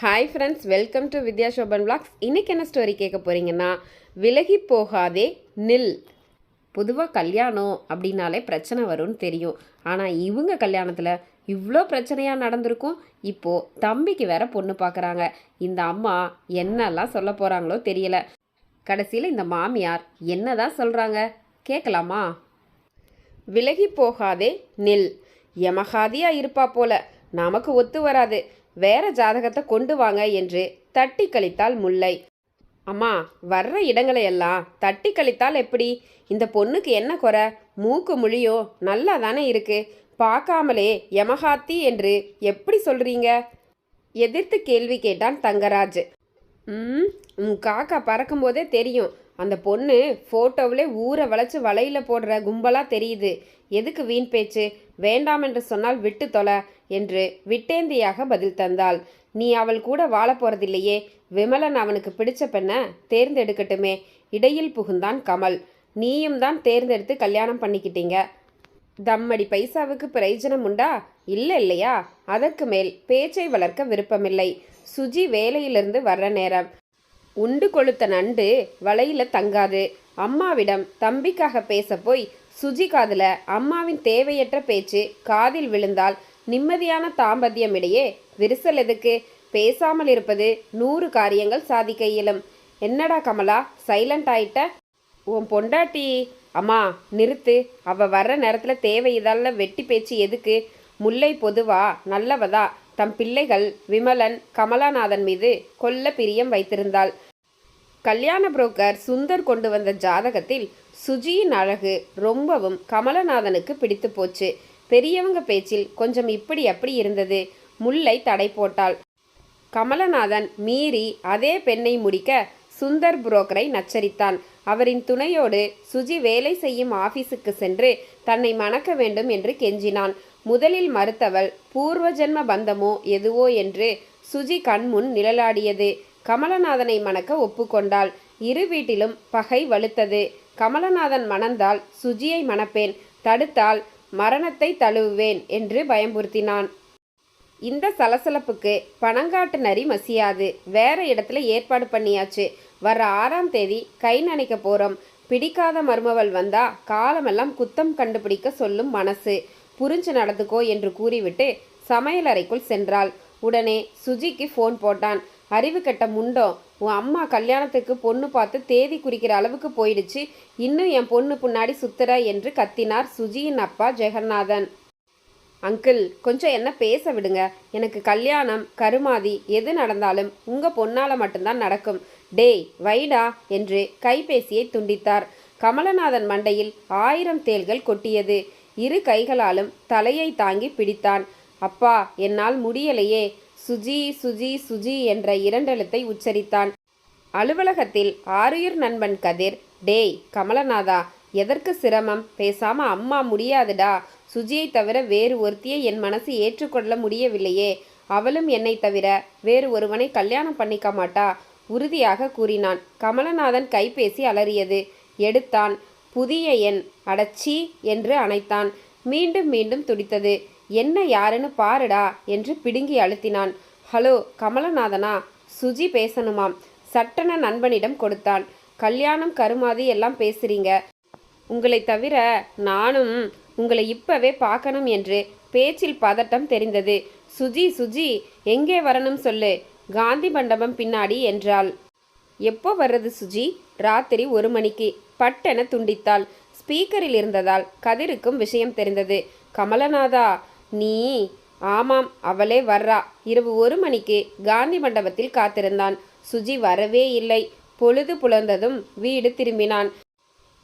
Hi friends welcome to Vidya Shoban blogs இன்றைக்கி என்ன story கேட்க போகிறீங்கன்னா விலகி போகாதே நில். பொதுவாக கல்யாணம் அப்படின்னாலே பிரச்சனை வரும்னு தெரியும். ஆனால் இவங்க கல்யாணத்தில் இவ்வளோ பிரச்சனையாக நடந்திருக்கும். இப்போது தம்பிக்கு வேற பொண்ணு பார்க்குறாங்க இந்த அம்மா என்னெல்லாம் சொல்ல போகிறாங்களோ தெரியல. கடைசியில் இந்த மாமியார் என்ன தான் சொல்கிறாங்க கேட்கலாமா? விலகி போகாதே நில். எமகாதியாக இருப்பா போல. நமக்கு ஒத்து வராது. வேற ஜாதகத்தை கொண்டு வாங்க என்று தட்டி கழித்தாள் முல்லை. அம்மா வர்ற இடங்களையெல்லாம் தட்டி கழித்தால் எப்படி? இந்த பொண்ணுக்கு என்ன குறை? மூக்கு முழியோ? நல்லா தானே இருக்கு. பார்க்காமலே யமஹாத்தி என்று எப்படி சொல்றீங்க? எதிர்த்து கேள்வி கேட்டான் தங்கராஜ். ம் உன் காக்கா பறக்கும்போதே தெரியும். அந்த பொண்ணு ஃபோட்டோவிலே ஊரை வளைச்சு வலையில் போடுற கும்பலாக தெரியுது. எதுக்கு வீண் பேச்சு? வேண்டாம் என்று சொன்னால் விட்டு தொலை. என்று விட்டேந்தியாக பதில் தந்தாள். நீ அவள் கூட வாழப்போறதில்லையே விமலன் அவனுக்கு பிடிச்ச பெண்ணை தேர்ந்தெடுக்கட்டுமே. இடையில் புகுந்தான் கமல். நீயும் தான் தேர்ந்தெடுத்து கல்யாணம் பண்ணிக்கிட்டீங்க. தம்மடி பைசாவுக்கு பிரயோஜனம் உண்டா? இல்லை இல்லையா? அதற்கு மேல் பேச்சை வளர்க்க விருப்பமில்லை. சுஜி வேலையிலிருந்து வர்ற நேரம். உண்டு கொளுத்த நண்டு வலையில தங்காது. அம்மாவிடம் தம்பிக்காக பேச போய் சுஜி காதில் அம்மாவின் தேவையற்ற பேச்சு காதில் விழுந்தால் நிம்மதியான தாம்பத்தியம் இடையே விரிசல் எதுக்கு? பேசாமல் இருப்பது நூறு காரியங்கள் சாதிக்க இயலும். என்னடா கமலா சைலண்ட் ஆயிட்ட? உன் பொண்டாட்டி அம்மா நிறுத்து. அவ வர்ற நேரத்தில் தேவையிதால வெட்டி பேச்சு எதுக்கு? முல்லை பொதுவா நல்லவதா? தம் பிள்ளைகள் விமலன் கமலாநாதன் மீது கொல்ல பிரியம் வைத்திருந்தாள். கல்யாண புரோக்கர் சுந்தர் கொண்டு வந்த ஜாதகத்தில் சுஜியின் அழகு ரொம்பவும் கமலநாதனுக்கு பிடித்து போச்சு. பெரியவங்க பேச்சில் கொஞ்சம் இப்படி அப்படி இருந்தது. முல்லை தடை போட்டாள். கமலநாதன் மீறி அதே பெண்ணை முடிக்க சுந்தர் புரோக்கரை நச்சரித்தான் அவரின் துணையோடு சுஜி வேலை செய்யும் ஆபீஸுக்கு சென்று தன்னை மணக்க வேண்டும் என்று கெஞ்சினான். முதலில் மறுத்தவள் பூர்வ ஜென்ம பந்தமோ எதுவோ என்று சுஜி கண்முன் நிழலாடியது. கமலநாதனை மணக்க ஒப்புக்கொண்டாள். இரு வீட்டிலும் பகை வலுத்தது. கமலநாதன் மணந்தால் சுஜியை மணப்பேன். தடுத்தால் மரணத்தை தழுவுவேன் என்று பயமுறுத்தினான் இந்த சலசலப்புக்கு பணங்காட்டு நரி மசியாது. வேற இடத்துல ஏற்பாடு பண்ணியாச்சு. வர்ற ஆறாம் தேதி கை நனைக்க போறோம். பிடிக்காத மருமவள் வந்தா காலமெல்லாம் குத்தம் கண்டுபிடிக்க சொல்லும் மனசு. புரிஞ்சு நடந்துக்கோ என்று கூறிவிட்டு சமையலறைக்குள் சென்றாள். உடனே சுஜிக்கு ஃபோன் போட்டான். அறிவு கெட்ட முண்டோ உன் அம்மா கல்யாணத்துக்கு பொண்ணு பார்த்து தேதி குறிக்கிற அளவுக்கு போயிடுச்சு. இன்னும் என் பொண்ணு பின்னாடி சுத்துற என்று கத்தினார் சுஜியின் அப்பா ஜெகநாதன். அங்கிள் கொஞ்சம் என்ன பேச விடுங்க. எனக்கு கல்யாணம் கருமாதி எது நடந்தாலும் உங்க பொண்ணால மட்டும்தான் நடக்கும். டேய் வைடா என்று கைபேசியை துண்டித்தார். கமலநாதன் மண்டையில் ஆயிரம் தேள்கள் கொட்டியது. இரு கைகளாலும் தலையை தாங்கி பிடித்தான். அப்பா என்னால் முடியலையே. சுஜி சுஜி சுஜி என்ற இரண்டெழுத்தை உச்சரித்தான். அலுவலகத்தில் ஆருயிர் நண்பன் கதிர் டேய் கமலநாதா எதற்கு சிரமம்? பேசாம அம்மா முடியாதுடா. சுஜியை தவிர வேறு ஒருத்தியை என் மனசு ஏற்றுக்கொள்ள முடியவில்லையே. அவளும் என்னை தவிர வேறு ஒருவனை கல்யாணம் பண்ணிக்க மாட்டா உறுதியாக கூறினான். கமலநாதன் கைபேசி அலறியது. எடுத்தான். புதிய எண். அடச்சி என்று அணைத்தான். மீண்டும் மீண்டும் துடித்தது. என்ன யாருன்னு பாருடா என்று பிடுங்கி அழுத்தினான். ஹலோ கமலநாதனா? சுஜி பேசணுமாம். சட்டன நண்பனிடம் கொடுத்தான். கல்யாணம் கருமாதி எல்லாம் பேசுறீங்க. உங்களை தவிர நானும் உங்களை இப்பவே பார்க்கணும் என்று பேச்சில் பதட்டம் தெரிந்தது. சுஜி சுஜி எங்கே வரணும் சொல்லு. காந்தி மண்டபம் பின்னாடி என்றாள். எப்போ வர்றது சுஜி? ராத்திரி ஒரு மணிக்கு. பட்டென துண்டித்தாள். ஸ்பீக்கரில் இருந்ததால் கதிருக்கும் விஷயம் தெரிந்தது. கமலநாதா நீ? ஆமாம் அவளே வர்றா. இரவு ஒரு மணிக்கு காந்தி மண்டபத்தில் காத்திருந்தான். சுஜி வரவே இல்லை. பொழுது புலர்ந்ததும் வீடு திரும்பினான்.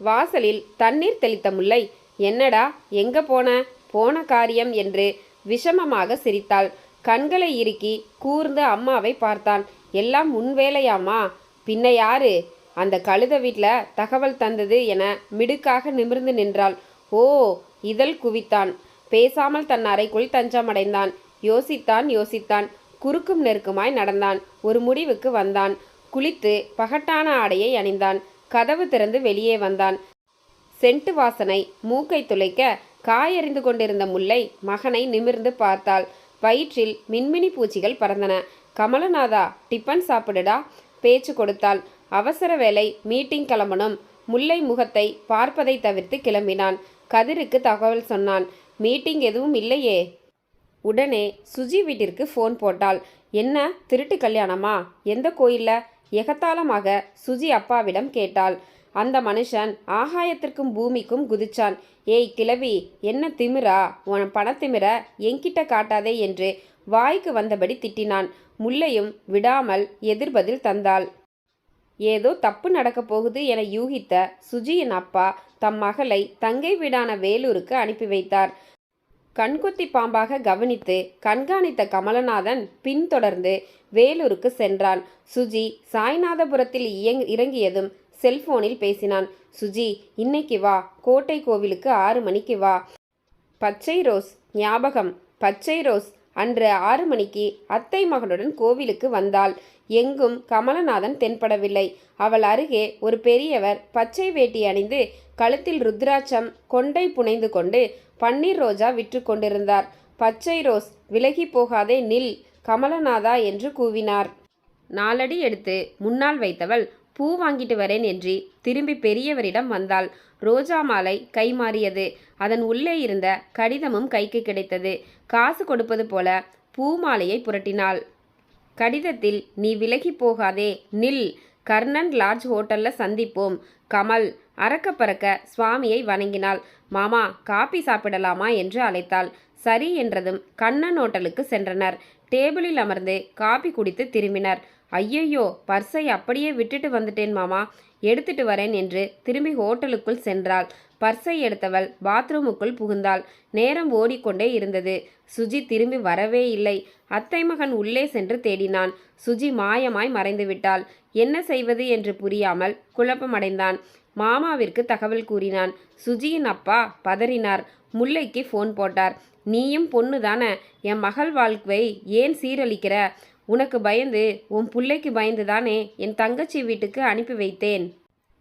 வாசலில் தண்ணீர் தெளித்த முல்லை என்னடா எங்க போன? போன காரியம் என்று விஷமமாக சிரித்தாள். கண்களை இறுக்கி கூர்ந்து அம்மாவை பார்த்தான். எல்லாம் உன் வேலையாமா பின்ன யாரு? அந்த கழுத வீட்டில் தகவல் தந்தது என மிடுக்காக நிமிர்ந்து நின்றாள். ஓ இதழ் குவித்தான். பேசாமல் தன் அறைக்குள் தஞ்சமடைந்தான். யோசித்தான் யோசித்தான். குறுக்கும் நெருக்குமாய் நடந்தான். ஒரு முடிவுக்கு வந்தான். குளித்து பகட்டான ஆடையை அணிந்தான். கதவு திறந்து வெளியே வந்தான். சென்ட்டு வாசனை மூக்கை துளைக்க காயறிந்து கொண்டிருந்த முல்லை மகனை நிமிர்ந்து பார்த்தாள். வயிற்றில் மின்மினி பூச்சிகள் பறந்தன. கமலநாதா டிபன் சாப்பிடுடா? பேச்சு கொடுத்தாள். அவசர வேலை மீட்டிங் கிளம்பணும். முல்லை முகத்தை பார்ப்பதை தவிர்த்து கிளம்பினான். கதிருக்கு தகவல் சொன்னான். மீட்டிங் எதுவும் இல்லையே. உடனே சுஜி வீட்டிற்கு ஃபோன் போட்டாள். என்ன திருட்டு கல்யாணமா? எந்த கோயிலில்? எகத்தாளமாக சுஜி அப்பாவிடம் கேட்டாள். அந்த மனுஷன் ஆகாயத்திற்கும் பூமிக்கும் குதிச்சான். ஏய் கிழவி என்ன திமிரா? உன் பணத்திமிர என்கிட்ட காட்டாதே என்று வாய்க்கு வந்தபடி திட்டினான். முல்லையும் விடாமல் எதிர்பதில் தந்தாள். ஏதோ தப்பு நடக்கப் போகுது என யூகித்த சுஜியின் அப்பா தம் மகளை தங்கை வீடான வேலூருக்கு அனுப்பி வைத்தார். கண்குத்தி பாம்பாக கவனித்து கண்காணித்த கமலநாதன் பின்தொடர்ந்து வேலூருக்கு சென்றான். சுஜி சாய்நாதபுரத்தில் இயங் இறங்கியதும் செல்போனில் பேசினான். சுஜி இன்னைக்கு வா. கோட்டை கோவிலுக்கு ஆறு மணிக்கு வா. பச்சை ரோஸ் ஞாபகம். பச்சை ரோஸ். அன்று ஆறு மணிக்கு அத்தை மகனுடன் கோவிலுக்கு வந்தாள். எங்கும் கமலநாதன் தென்படவில்லை. அவள் அருகே ஒரு பெரியவர் பச்சை வேட்டி அணிந்து கழுத்தில் ருத்ராட்சம் கொண்டை புனைந்து கொண்டு பன்னீர் ரோஜா விற்று கொண்டிருந்தார். பச்சை ரோஸ் விலகி போகாதே நில் கமலநாதா என்று கூவினார். நாலடி எடுத்து முன்னால் வைத்தவள் பூ வாங்கிட்டு வரேன் என்று திரும்பி பெரியவரிடம் வந்தாள். ரோஜா மாலை கைமாறியது அதன் உள்ளே இருந்த கடிதமும் கைக்கு கிடைத்தது. காசு கொடுப்பது போல பூ மாலையை புரட்டினாள். கடிதத்தில் நீ விலகி போகாதே நில் கர்ணன் லாட்ஜ் ஹோட்டல்ல சந்திப்போம். கமல் அறக்க பறக்க சுவாமியை வணங்கினாள். மாமா காபி சாப்பிடலாமா? என்று அழைத்தாள். சரி என்றதும் கண்ணன் ஹோட்டலுக்கு சென்றனர். டேபிளில் அமர்ந்து காபி குடித்து திரும்பினர். ஐயையோ பர்ஸை அப்படியே விட்டுட்டு வந்துட்டேன் மாமா. எடுத்துட்டு வரேன் என்று திரும்பி ஹோட்டலுக்குள் சென்றாள். பர்ஸை எடுத்தவள் பாத்ரூமுக்குள் புகுந்தாள். நேரம் ஓடிக்கொண்டே இருந்தது. சுஜி திரும்பி வரவே இல்லை. அத்தை மகன் உள்ளே சென்று தேடினான். சுஜி மாயமாய் மறைந்து விட்டாள். என்ன செய்வது என்று புரியாமல் குழப்பமடைந்தான். மாமாவிற்கு தகவல் கூறினான். சுஜியின் அப்பா பதறினார். முல்லைக்கு ஃபோன் போட்டார். நீயும் பொண்ணு தானே? என் மகள் வாழ்க்கை ஏன் சீரழிக்கிற? உனக்கு பயந்து உன் புள்ளைக்கு பயந்து தானே என் தங்கச்சி வீட்டுக்கு அனுப்பி வைத்தேன்.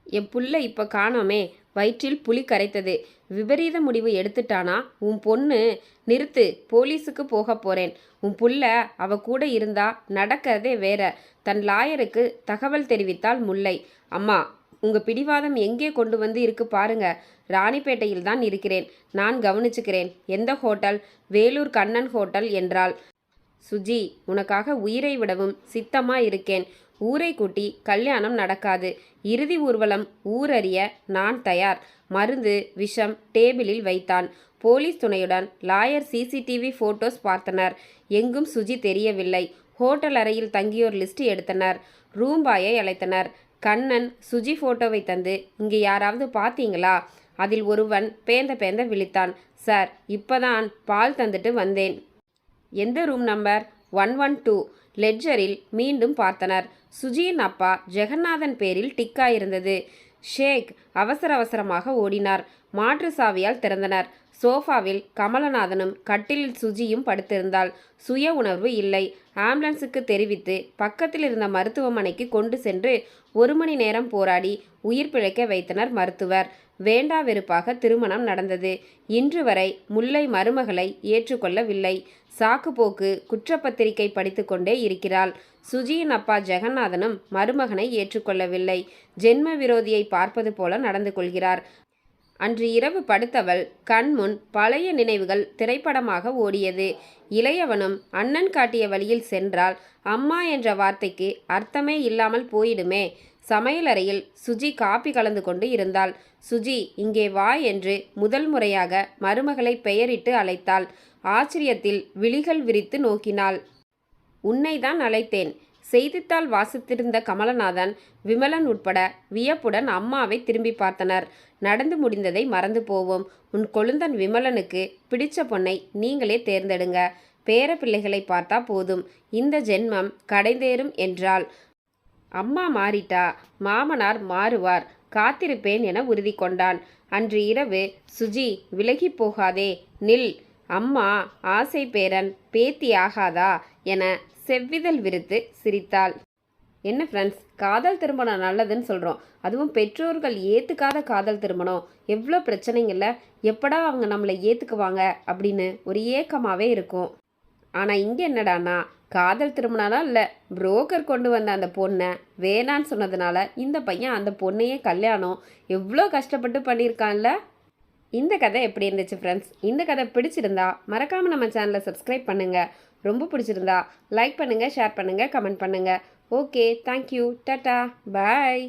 என் புள்ள இப்போ காணோமே. வயிற்றில் புலி கரைத்தது. விபரீத முடிவு எடுத்துட்டானா? உன் பொண்ணு நிறுத்து போலீஸுக்கு போக போறேன். உன் புள்ள அவ கூட இருந்தா நடக்கிறதே வேற. தன் லாயருக்கு தகவல் தெரிவித்தாள் முல்லை. அம்மா உங்க பிடிவாதம் எங்கே கொண்டு வந்து இருக்கு பாருங்க. ராணிப்பேட்டையில் தான் இருக்கிறேன். நான் கவனிச்சுக்கிறேன். எந்த ஹோட்டல்? வேலூர் கண்ணன் ஹோட்டல் என்றாள். சுஜி உனக்காக உயிரை விடவும் சித்தமா இருக்கேன். ஊரை கூட்டி கல்யாணம் நடக்காது. இறுதி ஊர்வலம் ஊரறிய நான் தயார். மருந்து விஷம் டேபிளில் வைத்தான். போலீஸ் துணையுடன் லாயர் சிசிடிவி போட்டோஸ் பார்த்தனர். எங்கும் சுஜி தெரியவில்லை. ஹோட்டல் அறையில் தங்கியோர் லிஸ்ட் எடுத்தனர். ரூம்பாயை அழைத்தனர். கண்ணன் சுஜி போட்டோவை தந்து இங்கே யாராவது பார்த்தீங்களா? அதில் ஒருவன் பேந்த பேந்த விழித்தான். சார் இப்பதான் பால் தந்துட்டு வந்தேன். எந்த room number? One one two. லெட்ஜரில் மீண்டும் பார்த்தனர். சுஜியின் அப்பா ஜெகநாதன் பேரில் டிக்காயிருந்தது. ஷேக் அவசர அவசரமாக ஓடினார். மாற்று சாவியால் திறந்தனர். சோஃபாவில் கமலநாதனும் கட்டிலில் சுஜியும் படுத்திருந்தாள் சுய உணர்வு இல்லை. ஆம்புலன்ஸுக்கு தெரிவித்து பக்கத்தில் இருந்த மருத்துவமனைக்கு கொண்டு சென்று ஒரு மணி நேரம் போராடி உயிர் பிழைக்க வைத்தனர் மருத்துவர். வேண்டா வெறுப்பாக திருமணம் நடந்தது. இன்று வரை முல்லை மருமகளை ஏற்றுக்கொள்ளவில்லை. சாக்குப்போக்கு குற்றப்பத்திரிகை படித்துக்கொண்டே இருக்கிறாள். சுஜியின் அப்பா ஜெகநாதனும் மருமகனை ஏற்றுக்கொள்ளவில்லை. ஜென்ம விரோதியை பார்ப்பது போல நடந்து கொள்கிறார். அன்று இரவு படுத்தவள் கண்முன் பழைய நினைவுகள் திரைப்படமாக ஓடியது. இளையவனும் அண்ணன் காட்டிய வழியில் சென்றால் அம்மா என்ற வார்த்தைக்கு அர்த்தமே இல்லாமல் போயிடுமே. சமையலறையில் சுஜி காப்பி கலந்து கொண்டு இருந்தாள். சுஜி இங்கே வா என்று முதல் முறையாக மருமகளை பெயரிட்டு அழைத்தாள். ஆச்சரியத்தில் விழிகள் விரித்து நோக்கினாள். உன்னைதான் அழைத்தேன். செய்தித்தாள் வாசித்திருந்த கமலநாதன் விமலன் உட்பட வியப்புடன் அம்மாவை திரும்பி பார்த்தனர். நடந்து முடிந்ததை மறந்து போவோம். உன் கொழுந்தன் விமலனுக்கு பிடிச்ச பொண்ணை நீங்களே தேர்ந்தெடுங்க. பேர பிள்ளைகளை பார்த்தா போதும். இந்த ஜென்மம் கடைந்தேறும் என்றாள். அம்மா மாறிட்டா. மாமனார் மாறுவார். காத்திருப்பேன் என உறுதி கொண்டான். அன்று இரவு சுஜி விலகி போகாதே. நில். அம்மா ஆசை பேரன் பேத்தி ஆகாதா என செவ்விதழ் விரித்து சிரித்தாள். என்ன ஃப்ரெண்ட்ஸ் காதல் திருமணம் நல்லதுன்னு சொல்கிறோம் அதுவும் பெற்றோர்கள் ஏற்றுக்காத காதல் திருமணம். எவ்வளோ பிரச்சனைங்கள்ல எப்படா அவங்க நம்மளை ஏற்றுக்குவாங்க அப்படின்னு ஒரு ஏக்கமாகவே இருக்கும். ஆனால் இங்கே என்னடான்னா காதல் திருமணம்லாம் இல்லை புரோக்கர் கொண்டு வந்த அந்த பொண்ணை வேணான்னு சொன்னதுனால இந்த பையன் அந்த பொண்ணையே கல்யாணம். எவ்வளோ கஷ்டப்பட்டு பண்ணியிருக்கான்ல? இந்த கதை எப்படி இருந்துச்சு ஃப்ரெண்ட்ஸ் இந்த கதை பிடிச்சிருந்தா மறக்காமல் நம்ம சேனலை சப்ஸ்கிரைப் பண்ணுங்கள் ரொம்ப பிடிச்சிருந்தா லைக் பண்ணுங்கள் ஷேர் பண்ணுங்கள் கமெண்ட் பண்ணுங்கள் ஓகே தேங்க்யூ டாட்டா பாய்